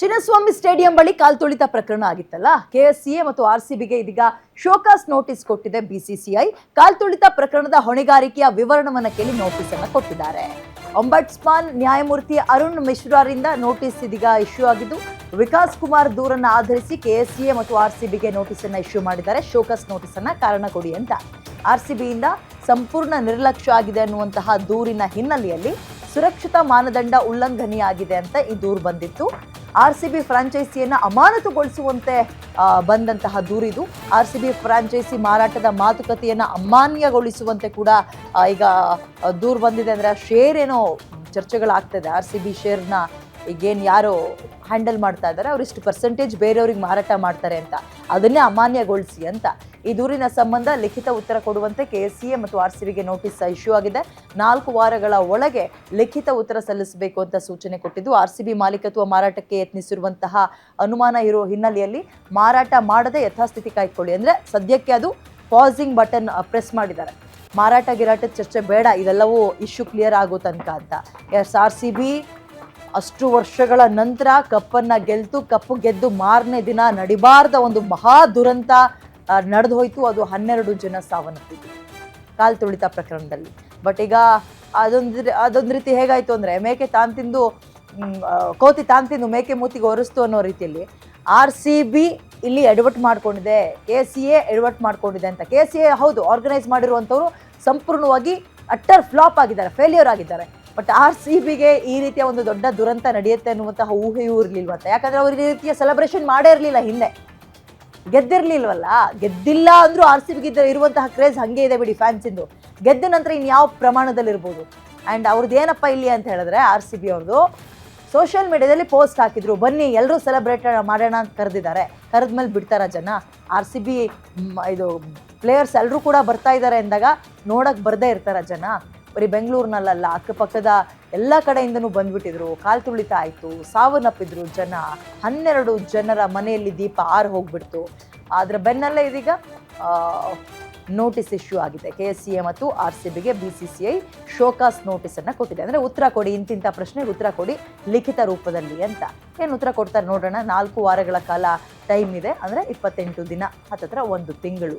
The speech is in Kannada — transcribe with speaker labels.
Speaker 1: ಚಿನ್ನಸ್ವಾಮಿ ಸ್ಟೇಡಿಯಂ ಬಳಿ ಕಾಲ್ತುಳಿತ ಪ್ರಕರಣ ಆಗಿತ್ತಲ್ಲ? ಕೆಎಸ್ಸಿಎ ಮತ್ತು ಆರ್ ಸಿ ಬಿಗೆ ಇದೀಗ ಶೋಕಾಸ್ ನೋಟಿಸ್ ಕೊಟ್ಟಿದೆ ಬಿಸಿಸಿಐ. ಕಾಲ್ತುಳಿತ ಪ್ರಕರಣದ ಹೊಣೆಗಾರಿಕೆಯ ವಿವರಣವನ್ನ ಕೇಳಿ ನೋಟಿಸ್ ಅನ್ನು ಕೊಟ್ಟಿದ್ದಾರೆ. ಒಂಬಟ್ಸ್ಮಾನ್ ನ್ಯಾಯಮೂರ್ತಿ ಅರುಣ್ ಮಿಶ್ರಾರಿಂದ ನೋಟಿಸ್ ಇದೀಗ ಇಶ್ಯೂ ಆಗಿದ್ದು, ವಿಕಾಸ್ ಕುಮಾರ್ ದೂರನ್ನ ಆಧರಿಸಿ ಕೆಎಸ್ಸಿಎ ಮತ್ತು ಆರ್ ಸಿ ಬಿಗೆ ನೋಟಿಸ್ ಅನ್ನ ಇಶ್ಯೂ ಮಾಡಿದ್ದಾರೆ. ಶೋಕಾಸ್ ನೋಟಿಸ್ ಅನ್ನ ಕಾರಣ ಕೊಡಿ ಅಂತ. ಆರ್ ಸಿ ಬಿಯಿಂದ ಸಂಪೂರ್ಣ ನಿರ್ಲಕ್ಷ್ಯ ಆಗಿದೆ ಅನ್ನುವಂತಹ ದೂರಿನ ಹಿನ್ನೆಲೆಯಲ್ಲಿ ಸುರಕ್ಷತಾ ಮಾನದಂಡ ಉಲ್ಲಂಘನೆಯಾಗಿದೆ ಅಂತ ಈ ದೂರು ಬಂದಿತ್ತು. ಆರ್ ಸಿ ಬಿ ಫ್ರಾಂಚೈಸಿಯನ್ನು ಅಮಾನತುಗೊಳಿಸುವಂತೆ ಬಂದಂತಹ ದೂರಿದು. ಆರ್ ಸಿ ಬಿ ಫ್ರಾಂಚೈಸಿ ಮಾರಾಟದ ಮಾತುಕತೆಯನ್ನು ಅಮಾನ್ಯಗೊಳಿಸುವಂತೆ ಕೂಡ ಈಗ ದೂರು ಬಂದಿದೆ ಅಂದರೆ ಶೇರ್ ಏನೋ ಚರ್ಚೆಗಳಾಗ್ತದೆ. ಆರ್ ಸಿ ಬಿ ಶೇರ್ನ ಈಗೇನು ಯಾರು ಹ್ಯಾಂಡಲ್ ಮಾಡ್ತಾ ಇದ್ದಾರೆ. ಅವರಿಷ್ಟು ಪರ್ಸೆಂಟೇಜ್ ಬೇರೆಯವ್ರಿಗೆ ಮಾರಾಟ ಮಾಡ್ತಾರೆ ಅಂತ. ಅದನ್ನೇ ಅಮಾನ್ಯಗೊಳಿಸಿ ಅಂತ. ಈ ದೂರಿನ ಸಂಬಂಧ ಲಿಖಿತ ಉತ್ತರ ಕೊಡುವಂತೆ ಕೆಎಸ್ಸಿಎ ಮತ್ತು ಆರ್ ಸಿ ಬಿಗೆ ನೋಟಿಸ್ ಇಶ್ಯೂ ಆಗಿದೆ. ನಾಲ್ಕು ವಾರಗಳ ಒಳಗೆ ಲಿಖಿತ ಉತ್ತರ ಸಲ್ಲಿಸಬೇಕು ಅಂತ ಸೂಚನೆ ಕೊಟ್ಟಿದ್ದು ಆರ್ ಸಿ ಬಿ ಮಾಲೀಕತ್ವ ಮಾರಾಟಕ್ಕೆ ಯತ್ನಿಸಿರುವಂತಹ ಅನುಮಾನ ಇರೋ ಹಿನ್ನೆಲೆಯಲ್ಲಿ ಮಾರಾಟ ಮಾಡದೆ ಯಥಾಸ್ಥಿತಿ ಕಾಯ್ಕೊಳ್ಳಿ ಅಂದರೆ ಸದ್ಯಕ್ಕೆ ಅದು ಪಾಸಿಂಗ್ ಬಟನ್ ಪ್ರೆಸ್ ಮಾಡಿದ್ದಾರೆ. ಮಾರಾಟ ಗಿರಾಟದ ಚರ್ಚೆ ಬೇಡ, ಇದೆಲ್ಲವೂ ಇಶ್ಯೂ ಕ್ಲಿಯರ್ ಆಗೋ ತನಕ ಅಂತ. ಎಸ್ ಆರ್ ಸಿ ಬಿ ಅಷ್ಟು ವರ್ಷಗಳ ನಂತರ ಕಪ್ಪನ್ನು ಗೆಲ್ತು, ಕಪ್ಪು ಗೆದ್ದು ಮಾರನೇ ದಿನ ನಡಿಬಾರ್ದ ಒಂದು ಮಹಾ ದುರಂತ ನಡೆದು ಹೋಯಿತು. ಅದು ಹನ್ನೆರಡು ಜನ ಸಾವನ್ನಪ್ಪಿತ್ತು ಕಾಲು ತುಳಿತ ಪ್ರಕರಣದಲ್ಲಿ. ಬಟ್ ಈಗ ಅದೊಂದು ಅದೊಂದು ರೀತಿ ಹೇಗಾಯಿತು ಅಂದರೆ, ಮೇಕೆ ತಾನು ತಿಂದು ಕೋತಿ ತಾನ್ ತಿಂದು ಮೇಕೆ ಮೂತಿಗೆ ಒರೆಸ್ತು ಅನ್ನೋ ರೀತಿಯಲ್ಲಿ ಆರ್ ಸಿ ಬಿ ಇಲ್ಲಿ ಎಡವಟ್ ಮಾಡ್ಕೊಂಡಿದೆ. ಕೆ ಸಿ ಎ ಎಡವಟ್ ಮಾಡ್ಕೊಂಡಿದೆ ಅಂತ. ಕೆ ಸಿ ಎ ಹೌದು ಆರ್ಗನೈಸ್ ಮಾಡಿರುವಂಥವ್ರು ಸಂಪೂರ್ಣವಾಗಿ ಅಟ್ಟರ್ ಫ್ಲಾಪ್ ಆಗಿದ್ದಾರೆ ಫೇಲ್ಯೂರ್ ಆಗಿದ್ದಾರೆ. ಬಟ್ ಆರ್ ಸಿ ಬಿಗೆ ಈ ರೀತಿಯ ಒಂದು ದೊಡ್ಡ ದುರಂತ ನಡೆಯುತ್ತೆ ಅನ್ನುವಂತಹ ಊಹೆಯೂ ಇರಲಿಲ್ವಂತ. ಯಾಕಂದ್ರೆ ಅವ್ರು ಈ ರೀತಿಯ ಸೆಲೆಬ್ರೇಷನ್ ಮಾಡೇ ಇರಲಿಲ್ಲ ಹಿಂದೆ. ಗೆದ್ದಿರ್ಲಿಲ್ವಲ್ಲ? ಗೆದ್ದಿಲ್ಲ ಅಂದ್ರೂ ಆರ್ ಸಿ ಬಿಗಿದ್ದ ಇರುವಂತಹ ಕ್ರೇಜ್ ಹಂಗೆ ಇದೆ ಬಿಡಿ ಫ್ಯಾನ್ಸಿಂದು ಗೆದ್ದ ನಂತರ ಇನ್ನು ಯಾವ ಪ್ರಮಾಣದಲ್ಲಿ ಇರ್ಬೋದು ಆ್ಯಂಡ್ ಅವ್ರದ್ದು ಏನಪ್ಪ ಇಲ್ಲಿ ಅಂತ ಹೇಳಿದ್ರೆ ಆರ್ ಸಿ ಬಿ ಅವ್ರದ್ದು ಸೋಷಿಯಲ್ ಮೀಡಿಯಾದಲ್ಲಿ ಪೋಸ್ಟ್ ಹಾಕಿದ್ರು. ಬನ್ನಿ ಎಲ್ಲರೂ ಸೆಲೆಬ್ರೇಟ್ ಮಾಡೋಣ ಅಂತ ಕರೆದಿದ್ದಾರೆ. ಕರೆದ್ಮೇಲೆ ಬಿಡ್ತಾರ ಜನ? ಆರ್ ಸಿ ಬಿ ಇದು ಪ್ಲೇಯರ್ಸ್ ಎಲ್ಲರೂ ಕೂಡ ಬರ್ತಾ ಇದ್ದಾರೆ ಅಂದಾಗ ನೋಡೋಕ್ಕೆ ಬರದೇ ಇರ್ತಾರ ಜನ? ಬರೀ ಬೆಂಗಳೂರಿನಲ್ಲ ಅಕ್ಕಪಕ್ಕದ ಎಲ್ಲ ಕಡೆಯಿಂದನೂ ಬಂದ್ಬಿಟ್ಟಿದ್ರು. ಕಾಲ್ ತುಳಿತ ಆಯಿತು ಸಾವನ್ನಪ್ಪಿದ್ರು ಜನ. ಹನ್ನೆರಡು ಜನರ ಮನೆಯಲ್ಲಿ ದೀಪ ಆರು ಹೋಗ್ಬಿಡ್ತು. ಅದರ ಬೆನ್ನಲ್ಲೇ ಇದೀಗ ನೋಟಿಸ್ ಇಶ್ಯೂ ಆಗಿದೆ. ಕೆ ಎಸ್ ಸಿ ಎ ಮತ್ತು ಆರ್ ಸಿ ಬಿಗೆ B C C I show cause ನೋಟಿಸನ್ನು ಕೊಟ್ಟಿದೆ. ಅಂದರೆ ಉತ್ತರ ಕೊಡಿ ಇಂತಿಂಥ ಪ್ರಶ್ನೆಗೆ ಉತ್ತರ ಕೊಡಿ, ಲಿಖಿತ ರೂಪದಲ್ಲಿ ಅಂತ. ಏನು ಉತ್ತರ ಕೊಡ್ತಾರೆ ನೋಡೋಣ. ನಾಲ್ಕು ವಾರಗಳ ಕಾಲ ಟೈಮ್ ಇದೆ. ಅಂದರೆ ಇಪ್ಪತ್ತೆಂಟು ದಿನ, ಹತ್ತತ್ರ ಒಂದು ತಿಂಗಳು.